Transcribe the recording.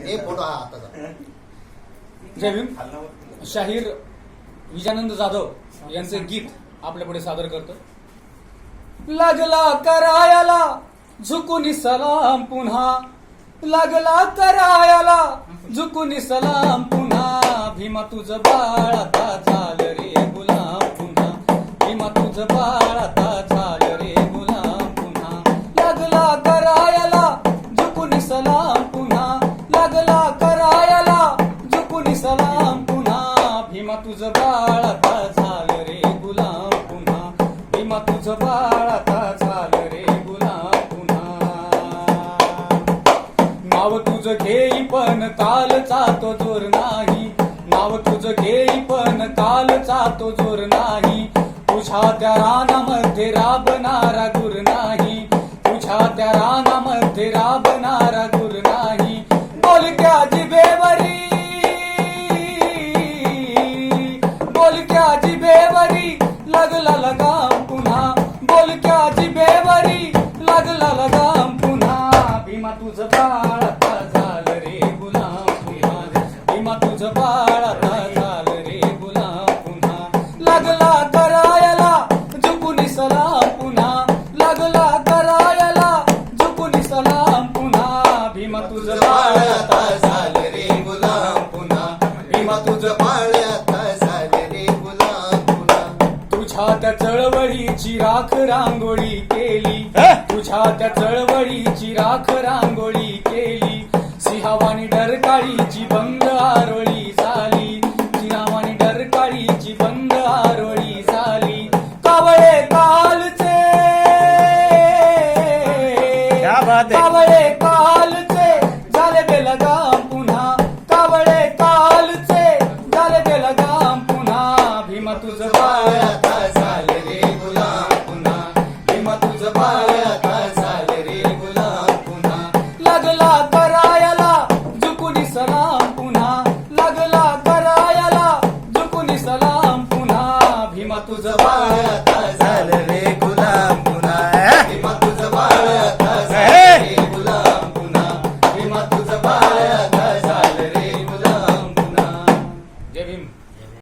हे फोटो हा आताचा. जय भीम. शाहीर विजयानंद जाधव यांचे गीत आपल्या पुढे सादर करतो. लागला करायाला झुकून सलाम पुन्हा. लागला करायाला झुकून सलाम पुन्हा. भीमा तुझं बाळ आता झालं रे गुलाम पुन्हा. भीमा तुझं बाळ आता झालं रे गुलाम पुन्हा. लागला करायाला झुकून सलाम पुन्हा. लागला करायला. झुकून सलाम पुन्हा. भीमा तुझं बाळ आता झालं रे गुलाम पुन्हा. भीमा तुझं बाळ आता झालं रे गुलाम पुन्हा. नाव तुझं घेई पण कालचा तो जोर नाही. नाव तुझं घेई पण कालचा तो जोर नाही. तुझ्या त्या रानामध्ये राबणारा गुर नाही. तुझ्या त्या रानामध्ये राबणारा गुर नाही. बोलक्या जिबेवरी बोलक्या जिबेवरी लागला लगाम पुन्हा. बोलक्या जिबेवरी लागला लगाम पुन्हा. भीमा तुझं बाळ आता झालं रे गुलाम. भीमा तुझं बाळ आता भीमा तुझं बाळ आता झालं रे गुलाम पुन्हा. भीमा तुझं बाळ आता झाले रे गुलाम पुन्हा. तुझ्या त्या चळवळीची राख रांगोळी केली. तुझ्या त्या चळवळीची राख रांगोळी केली. सिंहावानी डरकाळीची बंद आरोळी झाली. सिंहावानी डरकाळीची बंद आरोळी झाली. कावळे कालचे? कावळे झाले बेलगाम पुन्हा. कावळे कालचे झाले बेलगाम पुन्हा. भीमा तुझ बाळ झाले रे गुलाम पुन्हा. भीमा तुझ बाळ झाले रे गुलाम पुन्हा. लागला करायला झुकुनी सलाम पुन्हा. लागला करायला झुकुनी सलाम पुन्हा. भीमा झाले रे Narayan